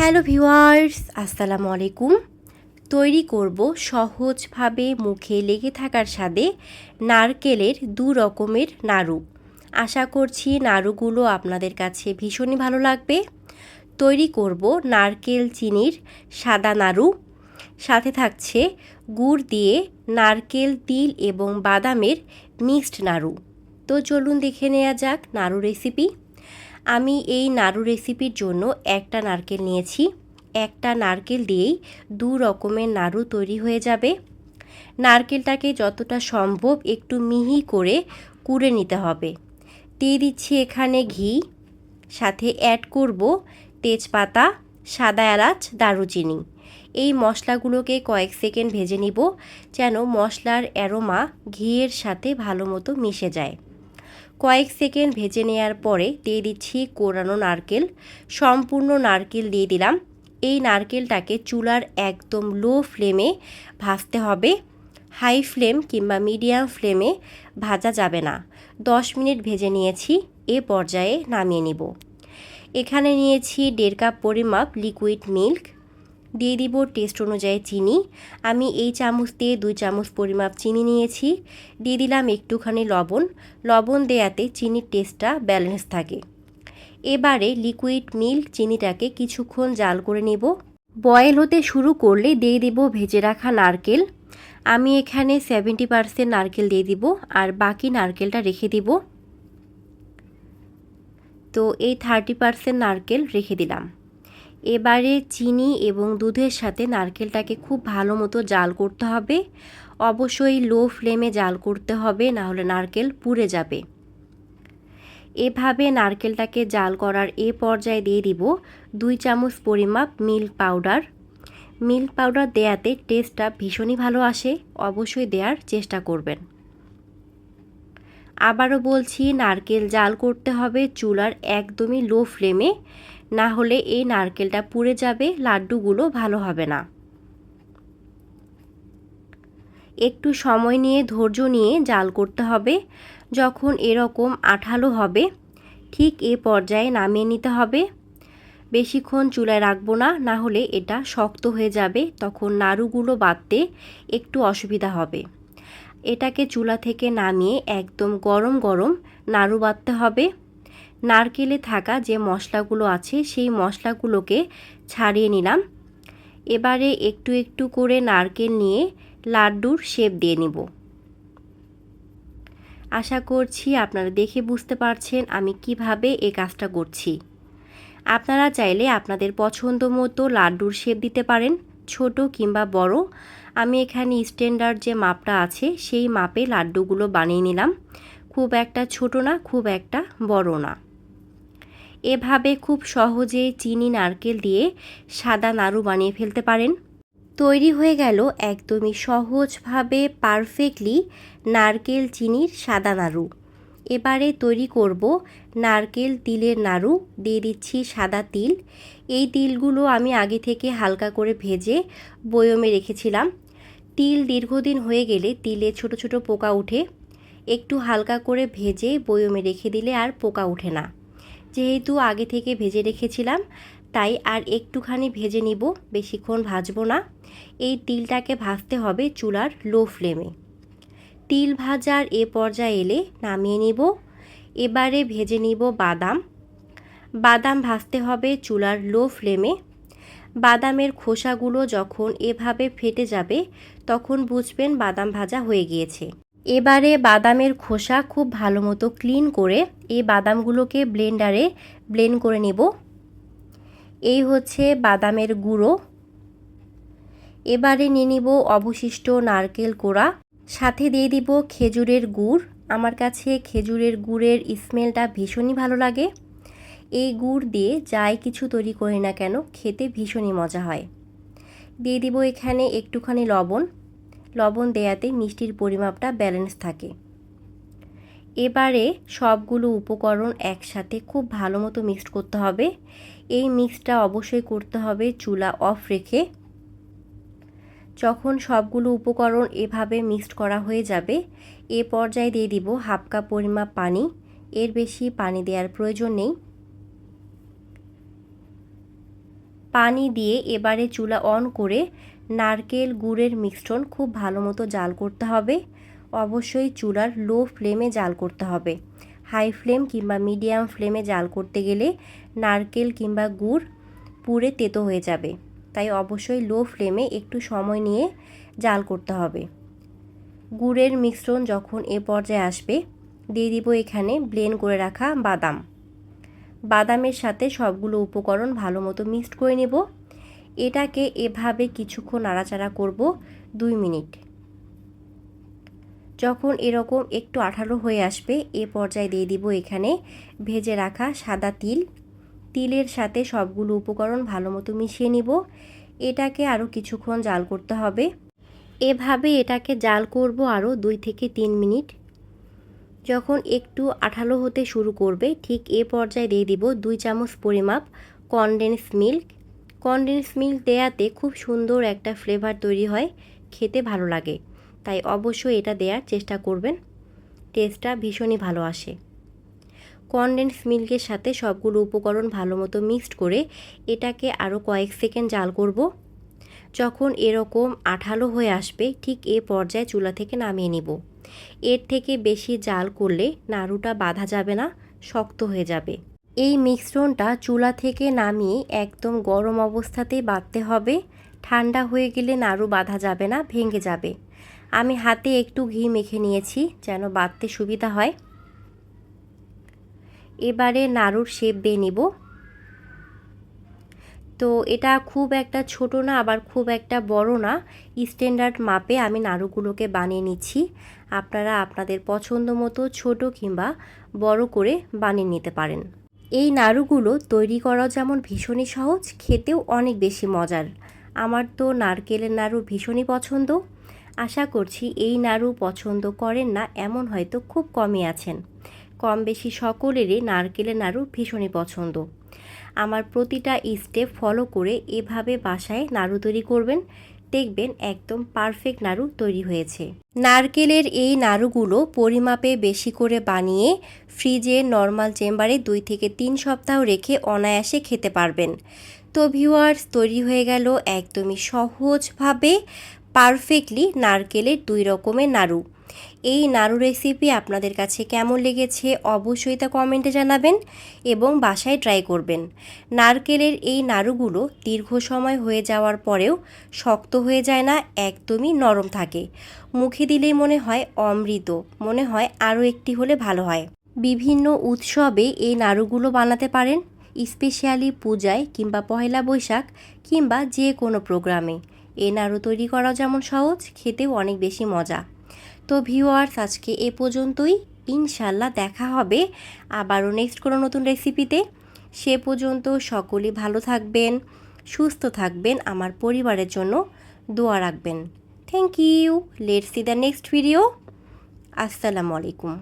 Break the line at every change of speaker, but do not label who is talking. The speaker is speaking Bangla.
হ্যালো ভিউয়ার্স, আসসালামু আলাইকুম। তৈরি করব সহজভাবে মুখে লেগে থাকার স্বাদে নারকেলের দু রকমের নাড়ু। আশা করছি নাড়ুগুলো আপনাদের কাছে ভীষণই ভালো লাগবে। তৈরি করব নারকেল চিনির সাদা নাড়ু। সাথে থাকছে গুড় দিয়ে নারকেল, তিল এবং বাদামের মিক্সড নাড়ু। তো চলুন দেখে নেওয়া যাক নাড়ু রেসিপি। আমি এই নাড়ু রেসিপির জন্য একটা নারকেল নিয়েছি। একটা নারকেল দিয়েই দু রকমের নাড়ু তৈরি হয়ে যাবে। নারকেলটাকে যতটা সম্ভব একটু মিহি করে কুড়ে নিতে হবে। দিয়ে দিচ্ছি এখানে ঘি, সাথে অ্যাড করব তেজপাতা, সাদা এলাচ, দারুচিনি। এই মশলাগুলোকে কয়েক সেকেন্ড ভেজে নিব যেন মশলার অ্যারোমা ঘিয়ের সাথে ভালো মতো মিশে যায়। কয়েক সেকেন্ড ভেজে নেওয়ার পরে দিয়ে দিচ্ছি কোরানো নারকেল। সম্পূর্ণ নারকেল দিয়ে দিলাম। এই নারকেলটাকে চুলার একদম লো ফ্লেমে ভাজতে হবে। হাই ফ্লেম কিংবা মিডিয়াম ফ্লেমে ভাজা যাবে না। দশ মিনিট ভেজে নিয়েছি, এ পর্যায়ে নামিয়ে নিব। এখানে নিয়েছি দেড় কাপ পরিমাপ লিকুইড মিল্ক দিয়ে দিব টেস্ট অনুযায়ী চিনি। আমি এই চামচ দিয়ে দুই চামচ পরিমাপ চিনি নিয়েছি। দিয়ে দিলাম একটুখানি লবণ। লবণ দেয়াতে চিনির টেস্টটা ব্যালেন্স থাকে। এবারে লিকুইড মিল্ক চিনিটাকে কিছুক্ষণ জাল করে নেব। বয়েল হতে শুরু করলে দিয়ে দিব ভেজে রাখা নারকেল। আমি এখানে সেভেন্টি পারসেন্ট নারকেল দিয়ে দিব আর বাকি নারকেলটা রেখে দিব। তো এই থার্টি পারসেন্ট নারকেল রেখে দিলাম। এবারে চিনি এবং দুধের সাথে নারকেলটাকে খুব ভালো মতো জাল করতে হবে। অবশ্যই লো ফ্লেমে জাল করতে হবে না হলে নারকেল পুড়ে যাবে। এভাবে নারকেলটাকে জাল করার এ পর্যায়ে দিয়ে দিব দুই চামচ পরিমাপ মিল্ক পাউডার। মিল্ক পাউডার দেয়াতে টেস্টটা ভীষণই ভালো আসে, অবশ্যই দেওয়ার চেষ্টা করবেন। আবারও বলছি, নারকেল জাল করতে হবে চুলার একদমই লো ফ্লেমে। না হলে এই নারকেলটা পুড়ে যাবে, লাড্ডুগুলো ভালো হবে না। একটু সময় নিয়ে ধৈর্য নিয়ে জাল করতে হবে, যখন এরকম আঠালো হবে, ঠিক এ পর্যায়ে নামিয়ে নিতে হবে। বেশিক্ষণ চুলায় রাখব না না হলে এটা শক্ত হয়ে যাবে, তখন নাড়ুগুলো বাঁধতে একটু অসুবিধা হবে। এটাকে চুলা থেকে নামিয়ে একদম গরম গরম নাড়ু বাঁধতে হবে। নারকেলে থাকা যে মশলাগুলো আছে, সেই মশলাগুলোকে ছাড়িয়ে নিলাম। এবারে একটু একটু করে নারকেল নিয়ে লাড্ডুর শেপ দিয়ে নিব। আশা করছি আপনারা দেখে বুঝতে পারছেন আমি কীভাবে এই কাজটা করছি। আপনারা চাইলে আপনাদের পছন্দ মতো লাড্ডুর শেপ দিতে পারেন, ছোট কিংবা বড়। আমি এখানে স্ট্যান্ডার্ড যে মাপটা আছে, সেই মাপে লাড্ডুগুলো বানিয়ে নিলাম। খুব একটা ছোট না, খুব একটা বড় না। এভাবে খুব সহজে চিনি, নারকেল দিয়ে সাদা নাড়ু বানিয়ে ফেলতে পারেন। তৈরি হয়ে গেল একদমই সহজভাবে পারফেক্টলি নারকেল চিনির সাদা নাড়ু এবারে তৈরি করব নারকেল তিলের নাড়ু দিয়ে দিচ্ছি সাদা তিল। এই তিলগুলো আমি আগে থেকে হালকা করে ভেজে বয়মে রেখেছিলাম। তিল দীর্ঘদিন হয়ে গেলে তিলে ছোট ছোট পোকা উঠে, একটু হালকা করে ভেজে বয়মে রেখে দিলে আর পোকা ওঠে না। যেহেতু আগে থেকে ভেজে রেখেছিলাম, তাই আর একটুখানি ভেজে নিব, বেশিক্ষণ ভাজবো না। এই তিলটাকে ভাজতে হবে চুলার লো ফ্লেমে। তিল ভাজার এ পর্যায়ে এলে নামিয়ে নিব। এবারে ভেজে নিব বাদাম। বাদাম ভাজতে হবে চুলার লো ফ্লেমে। বাদামের খোসাগুলো যখন এভাবে ফেটে যাবে, তখন বুঝবেন বাদাম ভাজা হয়ে গিয়েছে। এবারে বাদামের খোসা খুব ভালো মতো ক্লিন করে এই বাদামগুলোকে ব্লেন্ডারে ব্লেন্ড করে নেব। এই হচ্ছে বাদামের গুঁড়ো। এবারে নিয়ে নিব অবশিষ্ট নারকেল কোড়া। সাথে দিয়ে দিব খেজুরের গুড়। আমার কাছে খেজুরের গুড়ের স্মেলটা ভীষণই ভালো লাগে। এই গুড় দিয়ে যাই কিছু তৈরি করি না কেন, খেতে ভীষণই মজা হয়। দিয়ে দিব এখানে একটুখানি লবণ। লবণ দেয়াতে মিষ্টির পরিমাপটা ব্যালেন্স থাকে। এবারে সবগুলো উপকরণ একসাথে খুব ভালো মতো মিক্সড করতে হবে। এই মিক্সটা অবশ্যই করতে হবে চুলা অফ রেখে। যখন সবগুলো উপকরণ এভাবে মিক্সড করা হয়ে যাবে, এ পর্যায়ে দিয়ে দিব হাফ কাপ পরিমাপ পানি। এর বেশি পানি দেওয়ার প্রয়োজন নেই। পানি দিয়ে এবারে চুলা অন করে নারকেল গুড়ের মিশ্রণ খুব ভালো মতো জাল করতে হবে। অবশ্যই চুলার লো ফ্লেমে জাল করতে হবে। হাই ফ্লেম কিংবা মিডিয়াম ফ্লেমে জাল করতে গেলে নারকেল কিংবা গুড় পুড়ে তেতো হয়ে যাবে। তাই অবশ্যই লো ফ্লেমে একটু সময় নিয়ে জাল করতে হবে। গুড়ের মিশ্রণ যখন এ পর্যায়ে আসবে, দিয়ে দিব এখানে ব্লেন্ড করে রাখা বাদাম। বাদামের সাথে সবগুলো উপকরণ ভালো মতো মিক্সড করে নেব। এটাকে এভাবে কিছুক্ষণ নাড়াচাড়া করব দুই মিনিট। যখন এরকম একটু আঠালো হয়ে আসবে, এ পর্যায়ে দিয়ে দিব এখানে ভেজে রাখা সাদা তিল। তিলের সাথে সবগুলো উপকরণ ভালো মতো মিশিয়ে নিব। এটাকে আরও কিছুক্ষণ জাল করতে হবে। এভাবে এটাকে জাল করব আরও দুই থেকে তিন মিনিট। যখন একটু আঠালো হতে শুরু করবে, ঠিক এ পর্যায়ে দিয়ে দিব দুই চামচ পরিমাপ কনডেন্স মিল্ক কনডেন্স মিল্ক দেয়াতে খুব সুন্দর একটা ফ্লেভার তৈরি হয়, খেতে ভালো লাগে। তাই অবশ্যই এটা দেওয়ার চেষ্টা করবেন। টেস্টটা ভীষণই ভালো আসে। কনডেন্স মিল্কের সাথে সবগুলো উপকরণ ভালো মতো মিক্সড করে এটাকে আরও কয়েক সেকেন্ড জাল করব। যখন এরকম আঠালো হয়ে আসবে, ঠিক এ পর্যায়ে চুলা থেকে নামিয়ে নিব। এর থেকে বেশি জাল করলে নাড়ুটা বাঁধা যাবে না, শক্ত হয়ে যাবে। এই মিশ্রণটা চুলা থেকে নামিয়ে একদম গরম অবস্থাতেই বাঁধতে হবে। ঠান্ডা হয়ে গেলে নাড়ু বাঁধা যাবে না, ভেঙে যাবে। আমি হাতে একটু ঘি মেখে নিয়েছি যেন বাঁধতে সুবিধা হয়। এবারে নাড়ুর শেপ দিয়ে নিব। তো এটা খুব একটা ছোট না, আবার খুব একটা বড় না। স্ট্যান্ডার্ড মাপে আমি নাড়ুগুলোকে বানিয়ে নিচ্ছি। আপনারা আপনাদের পছন্দ মতো ছোট কিংবা বড় করে বানিয়ে নিতে পারেন। এই নাড়ুগুলো তৈরি করা যেমন ভীষণই সহজ, খেতেও অনেক বেশি মজার। আমার তো নারকেলের নাড়ু ভীষণই পছন্দ। আশা করছি এই নাড়ু পছন্দ করেন না, এমন হয়তো খুব কমই আছেন। কম বেশি সকলেরই নারকেলের নাড়ু ভীষণই পছন্দ। আমার প্রতিটা স্টেপ ফলো করে এভাবে বাসায় নাড়ু তৈরি করবেন। দেখবেন একদম পারফেক্ট নাড়ু তৈরি হয়েছে। নারকেলের এই নাড়ুগুলো পরিমাপে বেশি করে বানিয়ে ফ্রিজে নর্মাল চেম্বারে দুই থেকে তিন সপ্তাহ রেখে অনায়াসে খেতে পারবেন। তো ভিউয়ার্স তৈরি হয়ে গেল একদমই সহজভাবে পারফেক্টলি নারকেলের দুই রকমের নাড়ু। এই নাড়ু রেসিপি আপনাদের কাছে কেমন লেগেছে অবশ্যই তা কমেন্টে জানাবেন এবং বাসায় ট্রাই করবেন। নারকেলের এই নাড়ুগুলো দীর্ঘ সময় হয়ে যাওয়ার পরেও শক্ত হয়ে যায় না, একদমই নরম থাকে। মুখে দিলেই মনে হয় অমৃত, মনে হয় আরও একটি হলে ভালো হয়। বিভিন্ন উৎসবে এই নাড়ুগুলো বানাতে পারেন স্পেশালি পূজায় কিংবা পয়লা বৈশাখ কিংবা যে কোনো প্রোগ্রামে। এই নাড়ু তৈরি করা যেমন সহজ, খেতেও অনেক বেশি মজা। তো ভিউয়ার্স আজকে এ পর্যন্তই। ইনশাল্লাহ দেখা হবে আবারও নেক্সট কোনো নতুন রেসিপিতে সে পর্যন্ত সকলেই ভালো থাকবেন, সুস্থ থাকবেন, আমার পরিবারের জন্য দোয়া রাখবেন। Thank you let see the next video আসসালামু আলাইকুম